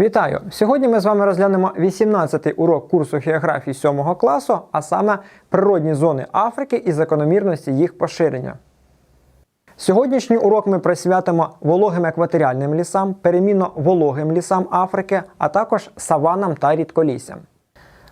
Вітаю! Сьогодні ми з вами розглянемо 18-й урок курсу географії 7 класу, а саме природні зони Африки і закономірності їх поширення. Сьогоднішній урок ми присвятимо вологим екваторіальним лісам, перемінно вологим лісам Африки, а також саванам та рідколіссям.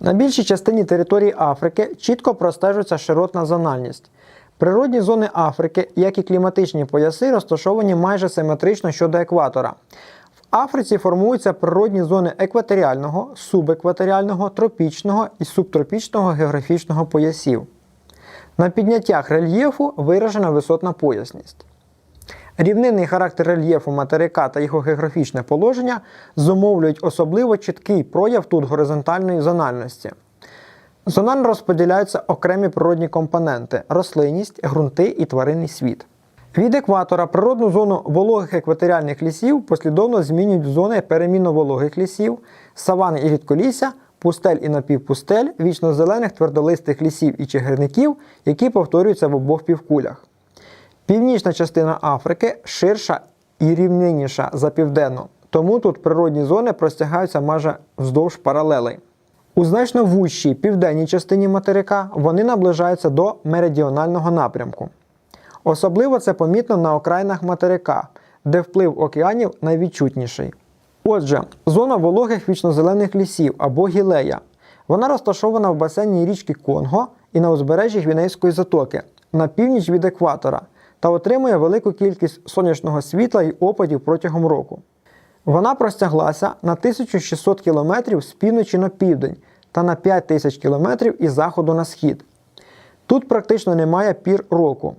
На більшій частині території Африки чітко простежується широтна зональність. Природні зони Африки, як і кліматичні пояси, розташовані майже симетрично щодо екватора. Африці формуються природні зони екваторіального, субекваторіального, тропічного і субтропічного географічного поясів. На підняттях рельєфу виражена висотна поясність. Рівнинний характер рельєфу материка та його географічне положення зумовлюють особливо чіткий прояв тут горизонтальної зональності. Зонально розподіляються окремі природні компоненти рослинність, ґрунти і тваринний світ. Від екватора природну зону вологих екваторіальних лісів послідовно змінюють зони перемінно вологих лісів, савани і рідколісся, пустель і напівпустель, вічно-зелених твердолистих лісів і чигирників, які повторюються в обох півкулях. Північна частина Африки ширша і рівнинніша за південну, тому тут природні зони простягаються майже вздовж паралелей. У значно вущій південній частині материка вони наближаються до меридіонального напрямку. Особливо це помітно на окраїнах материка, де вплив океанів найвідчутніший. Отже, зона вологих вічнозелених лісів або гілея. Вона розташована в басейні річки Конго і на узбережжі Гвінейської затоки на північ від екватора та отримує велику кількість сонячного світла і опадів протягом року. Вона простяглася на 1600 км з півночі на південь та на 5000 км із заходу на схід. Тут практично немає пір року.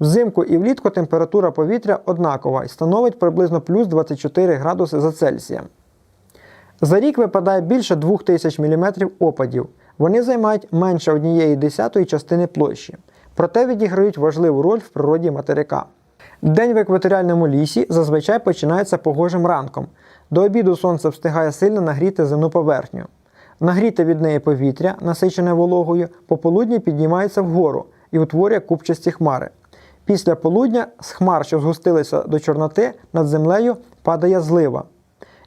Взимку і влітку температура повітря однакова і становить приблизно плюс 24 градуси за Цельсієм. За рік випадає більше 2000 мм опадів. Вони займають менше однієї десятої частини площі, проте відіграють важливу роль в природі материка. День в екваторіальному лісі зазвичай починається погожим ранком. До обіду сонце встигає сильно нагріти земну поверхню. Нагріте від неї повітря, насичене вологою, пополудні піднімається вгору і утворює купчасті хмари. Після полудня з хмар, що згустилися до Чорноти, над землею падає злива,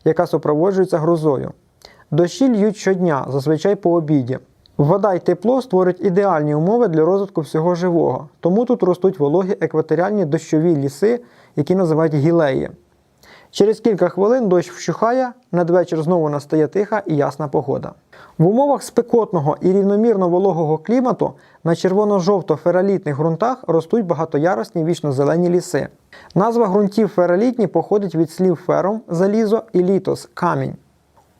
яка супроводжується грозою. Дощі льють щодня, зазвичай по обіді. Вода й тепло створюють ідеальні умови для розвитку всього живого, тому тут ростуть вологі екваторіальні дощові ліси, які називають гілеї. Через кілька хвилин дощ вщухає, надвечір знову настає тиха і ясна погода. В умовах спекотного і рівномірно вологого клімату на червоно-жовто-фералітних ґрунтах ростуть багатоярусні вічно-зелені ліси. Назва ґрунтів фералітні походить від слів фером залізо і літос камінь.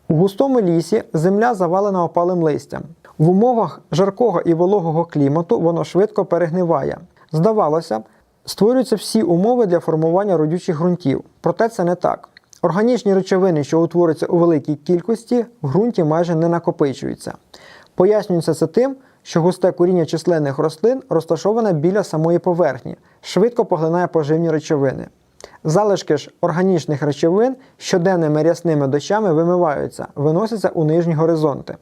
У густому лісі земля завалена опалим листям. В умовах жаркого і вологого клімату воно швидко перегниває. Здавалося б, створюються всі умови для формування родючих ґрунтів. Проте це не так. Органічні речовини, що утворюються у великій кількості, в ґрунті майже не накопичуються. Пояснюється це тим, що густе коріння численних рослин розташоване біля самої поверхні, швидко поглинає поживні речовини. Залишки ж органічних речовин щоденними рясними дощами вимиваються, виносяться у нижні горизонти.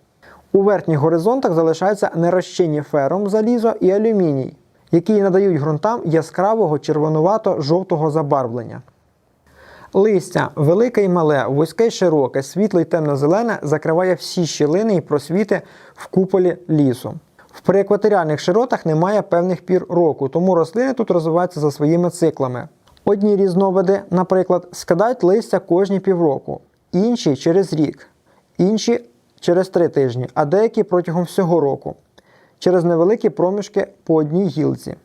У верхніх горизонтах залишаються нерозчинні фером, залізо і алюміній, які надають ґрунтам яскравого червонувато-жовтого забарвлення. Листя велике і мале, вузьке й широке, світле й темно-зелене закриває всі щілини і просвіти в куполі лісу. В приекваторіальних широтах немає певних пір року, тому рослини тут розвиваються за своїми циклами. Одні різновиди, наприклад, скидають листя кожні півроку, інші через рік, інші через три тижні, а деякі протягом всього року, через невеликі проміжки по одній гілці.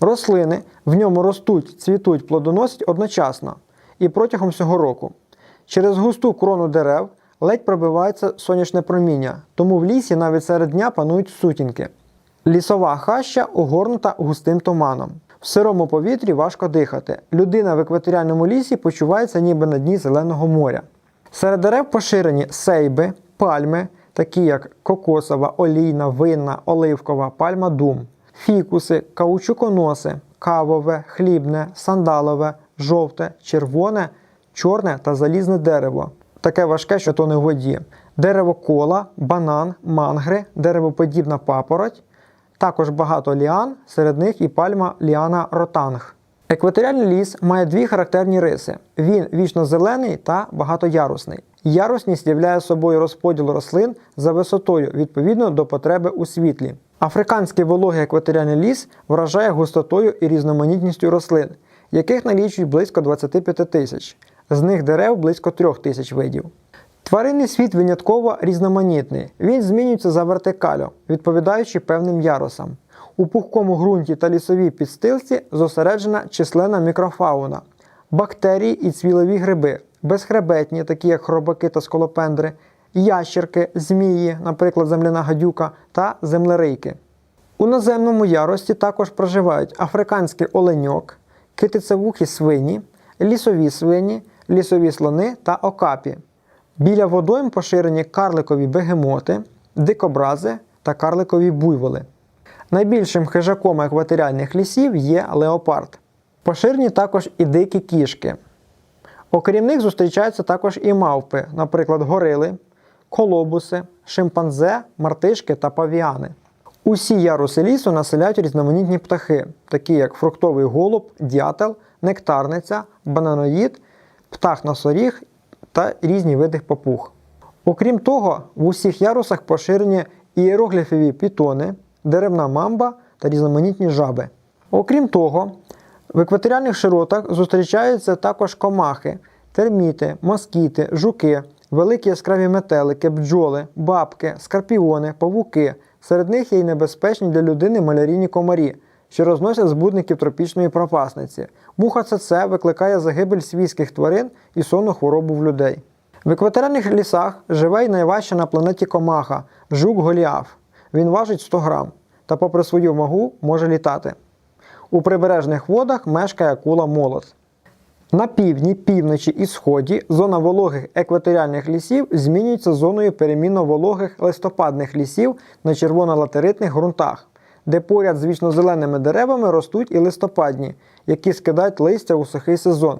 Рослини в ньому ростуть, цвітуть, плодоносять одночасно і протягом всього року. Через густу крону дерев ледь пробивається сонячне проміння, тому в лісі навіть серед дня панують сутінки. Лісова хаща огорнута густим туманом. В сирому повітрі важко дихати. Людина в екваторіальному лісі почувається ніби на дні зеленого моря. Серед дерев поширені сейби, пальми, такі як кокосова, олійна, винна, оливкова, пальма дум, фікуси, каучуконоси, кавове, хлібне, сандалове, жовте, червоне, чорне та залізне дерево. Таке важке, що тоне в воді. Дерево кола, банан, мангри, деревоподібна папороть, також багато ліан, серед них і пальма ліана ротанг. Екваторіальний ліс має дві характерні риси: він вічно зелений та багатоярусний. Ярусність являє собою розподіл рослин за висотою відповідно до потреби у світлі. Африканський вологий екваторіальний ліс вражає густотою і різноманітністю рослин, яких налічують близько 25 тисяч, з них дерев близько 3 тисяч видів. Тваринний світ винятково різноманітний. Він змінюється за вертикалю, відповідаючи певним ярусам. У пухкому ґрунті та лісовій підстилці зосереджена численна мікрофауна, бактерії і цвілові гриби, безхребетні, такі як хробаки та сколопендри, ящерки, змії, наприклад, земляна гадюка та землерийки. У наземному ярості також проживають африканський оленьок, китицевухі свині, лісові свині, лісові слони та окапі. Біля водойм поширені карликові бегемоти, дикобрази та карликові буйволи. Найбільшим хижаком екваторіальних лісів є леопард. Поширені також і дикі кішки. Окрім них зустрічаються також і мавпи, наприклад, горили, колобуси, шимпанзе, мартишки та павіани. Усі яруси лісу населяють різноманітні птахи, такі як фруктовий голуб, дятел, нектарниця, бананоїд, птах носоріг та різні види папуг. Окрім того, в усіх ярусах поширені ієрогліфові пітони, деревна мамба та різноманітні жаби. Окрім того, в екваторіальних широтах зустрічаються також комахи, терміти, москіти, жуки, великі яскраві метелики, бджоли, бабки, скорпіони, павуки. Серед них є й небезпечні для людини малярійні комарі, що розносять збудників тропічної пропасниці. Муха ЦЦ викликає загибель свійських тварин і сонну хворобу в людей. В екваторіальних лісах живе й найважча на планеті комаха жук Голіаф. Він важить 100 грам та, попри свою вагу, може літати. У прибережних водах мешкає акула молот. На півдні, півночі і сході зона вологих екваторіальних лісів змінюється зоною перемінно-вологих листопадних лісів на червоно-латеритних ґрунтах, де поряд з вічнозеленими деревами ростуть і листопадні, які скидають листя у сухий сезон.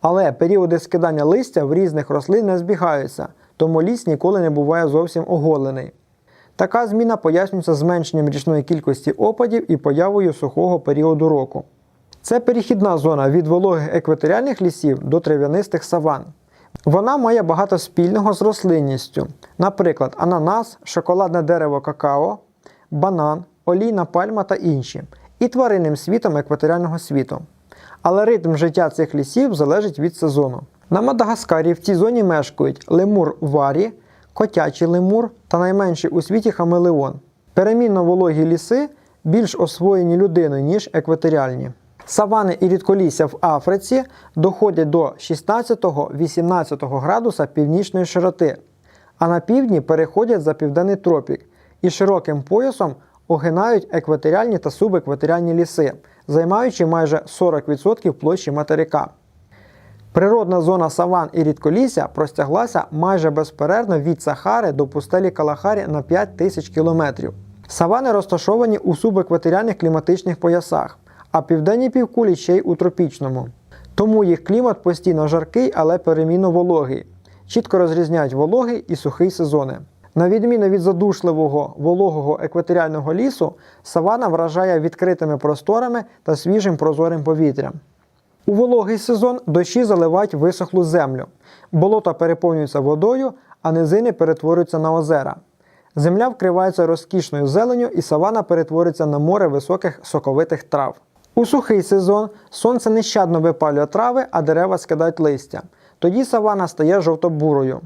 Але періоди скидання листя в різних рослин не збігаються, тому ліс ніколи не буває зовсім оголений. Така зміна пояснюється зменшенням річної кількості опадів і появою сухого періоду року. Це перехідна зона від вологих екваторіальних лісів до трав'янистих саван. Вона має багато спільного з рослинністю, наприклад, ананас, шоколадне дерево какао, банан, олійна пальма та інші, і тваринним світом екваторіального світу. Але ритм життя цих лісів залежить від сезону. На Мадагаскарі в цій зоні мешкають лемур варі, котячий лемур та найменший у світі хамелеон. Перемінно вологі ліси більш освоєні людиною, ніж екваторіальні. Савани і рідколісся в Африці доходять до 16-18 градуса північної широти, а на півдні переходять за південний тропік і широким поясом огинають екваторіальні та субекваторіальні ліси, займаючи майже 40% площі материка. Природна зона саван і рідколісся простяглася майже безперервно від Сахари до пустелі Калахарі на 5 тисяч кілометрів. Савани розташовані у субекваторіальних кліматичних поясах, а південні півкулі ще й у тропічному. Тому їх клімат постійно жаркий, але перемінно вологий. Чітко розрізняють вологий і сухий сезони. На відміну від задушливого вологого екваторіального лісу, савана вражає відкритими просторами та свіжим прозорим повітрям. У вологий сезон дощі заливають висохлу землю, болота переповнюються водою, а низини перетворюються на озера. Земля вкривається розкішною зеленю і савана перетворюється на море високих соковитих трав. У сухий сезон сонце нещадно випалює трави, а дерева скидають листя. Тоді савана стає жовто-бурою.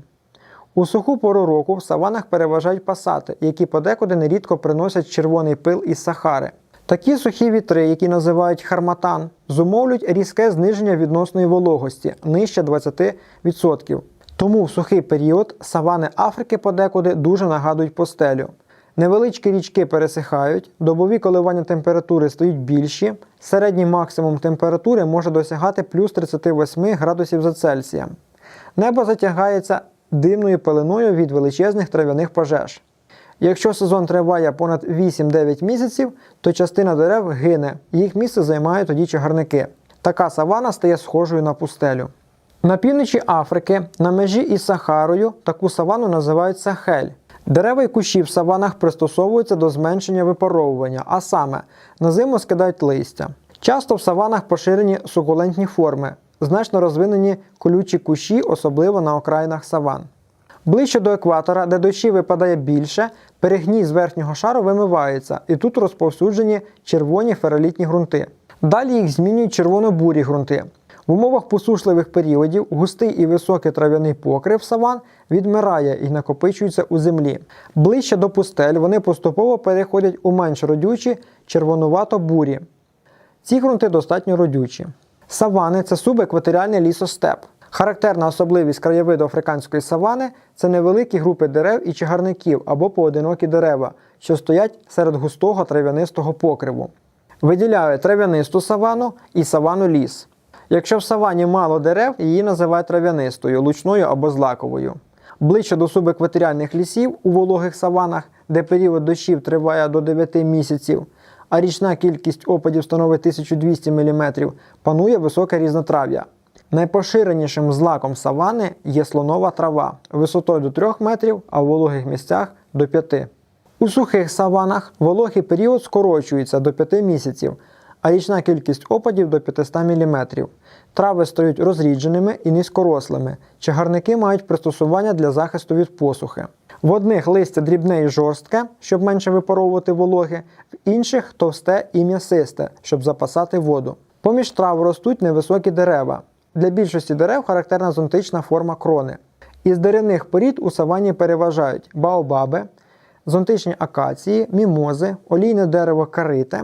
У суху пору року в саванах переважають пасати, які подекуди нерідко приносять червоний пил із Сахари. Такі сухі вітри, які називають харматан, зумовлюють різке зниження відносної вологості нижче 20%. Тому в сухий період савани Африки подекуди дуже нагадують постелю. Невеличкі річки пересихають, добові коливання температури стають більші, середній максимум температури може досягати плюс 38 градусів за Цельсієм. Небо затягається димною пеленою від величезних трав'яних пожеж. Якщо сезон триває понад 8-9 місяців, то частина дерев гине, їх місце займають тоді чагарники. Така савана стає схожою на пустелю. На півночі Африки, на межі із Сахарою, таку савану називають Сахель. Дерева і кущі в саванах пристосовуються до зменшення випаровування, а саме на зиму скидають листя. Часто в саванах поширені сукулентні форми значно розвинені колючі кущі, особливо на окраїнах саван. Ближче до екватора, де дощі випадає більше, перегній з верхнього шару вимивається, і тут розповсюджені червоні феролітні ґрунти. Далі їх змінюють червоно-бурі ґрунти. В умовах посушливих періодів густий і високий трав'яний покрив саван відмирає і накопичується у землі. Ближче до пустель вони поступово переходять у менш родючі червонувато-бурі. Ці ґрунти достатньо родючі. Савани це субекваторіальний лісостеп. Характерна особливість краєвиду африканської савани це невеликі групи дерев і чагарників або поодинокі дерева, що стоять серед густого трав'янистого покриву. Виділяють трав'янисту савану і савану ліс. Якщо в савані мало дерев, її називають трав'янистою, лучною або злаковою. Ближче до субекваторіальних лісів у вологих саванах, де період дощів триває до 9 місяців, а річна кількість опадів становить 1200 мм, панує високе різнотрав'я. Найпоширенішим злаком савани є слонова трава висотою до 3 метрів, а в вологих місцях до 5. У сухих саванах вологий період скорочується до 5 місяців, а річна кількість опадів до 500 мм. Трави стають розрідженими і низькорослими. Чагарники мають пристосування для захисту від посухи. В одних листя дрібне і жорстке, щоб менше випаровувати вологи, в інших товсте і м'ясисте, щоб запасати воду. Поміж трав ростуть невисокі дерева. Для більшості дерев характерна зонтична форма крони. Із деревних порід у савані переважають баобаби, зонтичні акації, мімози, олійне дерево карите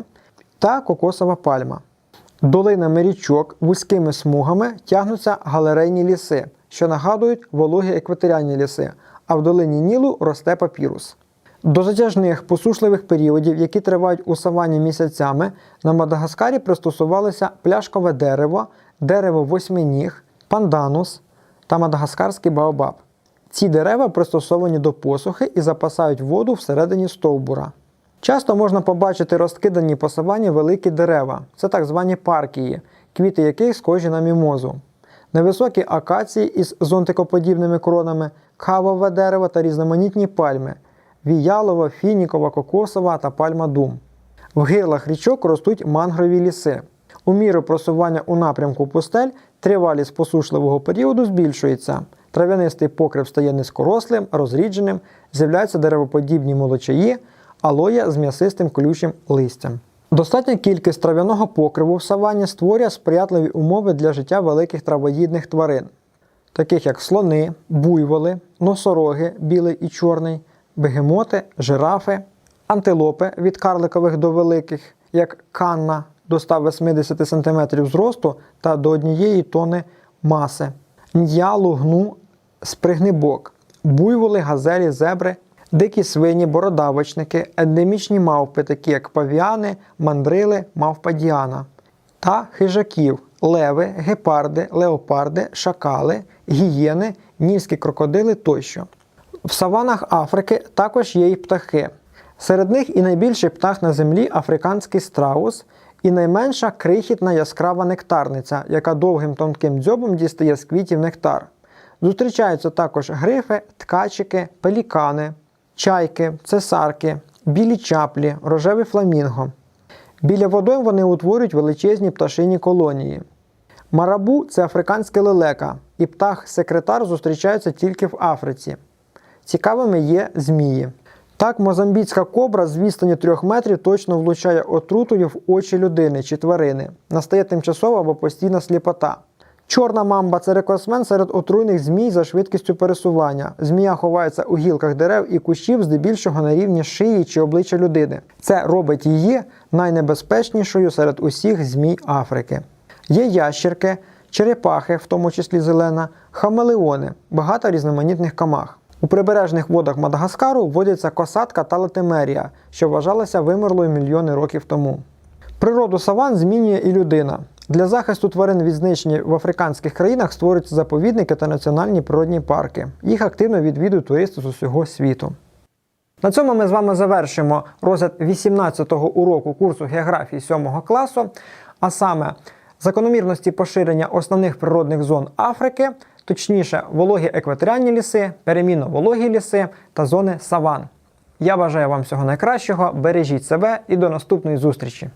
та кокосова пальма. Долинами річок вузькими смугами тягнуться галерейні ліси, що нагадують вологі екваторіальні ліси, а в долині Нілу росте папірус. До затяжних посушливих періодів, які тривають у савані місяцями, на Мадагаскарі пристосувалися пляшкове дерево, дерево восьминіг, панданус та мадагаскарський баобаб. Ці дерева пристосовані до посухи і запасають воду всередині стовбура. Часто можна побачити розкидані по савані великі дерева, це так звані паркії, квіти яких схожі на мімозу. Невисокі акації із зонтикоподібними кронами, кавове дерево та різноманітні пальми віялова, фінікова, кокосова та пальма дум. В гирлах річок ростуть мангрові ліси. У міру просування у напрямку пустель тривалість посушливого періоду збільшується. Трав'янистий покрив стає низькорослим, розрідженим, з'являються деревоподібні молочаї, алоя з м'ясистим колючим листям. Достатня кількість трав'яного покриву в саванні створює сприятливі умови для життя великих травоїдних тварин, таких як слони, буйволи, носороги, білий і чорний, бегемоти, жирафи, антилопи від карликових до великих, як канна до 180 см зросту та до 1 тонни маси, н'ялу, гну, спригнибок, буйволи, газелі, зебри, дикі свині, бородавочники, ендемічні мавпи, такі як павіани, мандрили, мавпа діана, та хижаків, леви, гепарди, леопарди, шакали, гієни, нільські крокодили тощо. В саванах Африки також є й птахи. Серед них і найбільший птах на землі африканський страус, і найменша крихітна яскрава нектарниця, яка довгим тонким дзьобом дістає з квітів нектар. Зустрічаються також грифи, ткачики, пелікани, чайки, цесарки, білі чаплі, рожевий фламінго. Біля водойм вони утворюють величезні пташині колонії. Марабу це африканське лелека, і птах-секретар зустрічаються тільки в Африці. Цікавими є змії. Так, мозамбіцька кобра з відстані 3 метрів точно влучає отрутою в очі людини чи тварини. Настає тимчасова або постійна сліпота. Чорна мамба це рекордсмен серед отруйних змій за швидкістю пересування. Змія ховається у гілках дерев і кущів, здебільшого на рівні шиї чи обличчя людини. Це робить її найнебезпечнішою серед усіх змій Африки. Є ящерки, черепахи, в тому числі зелена, хамелеони, багато різноманітних камах. У прибережних водах Мадагаскару водяться косатка та латимерія, що вважалася вимерлою мільйони років тому. Природу саван змінює і людина. Для захисту тварин від знищення в африканських країнах створюються заповідники та національні природні парки. Їх активно відвідують туристи з усього світу. На цьому ми з вами завершимо розгляд 18-го уроку курсу географії 7 класу, а саме закономірності поширення основних природних зон Африки, точніше, вологі екваторіальні ліси, перемінно вологі ліси та зони саван. Я бажаю вам всього найкращого, бережіть себе і до наступної зустрічі!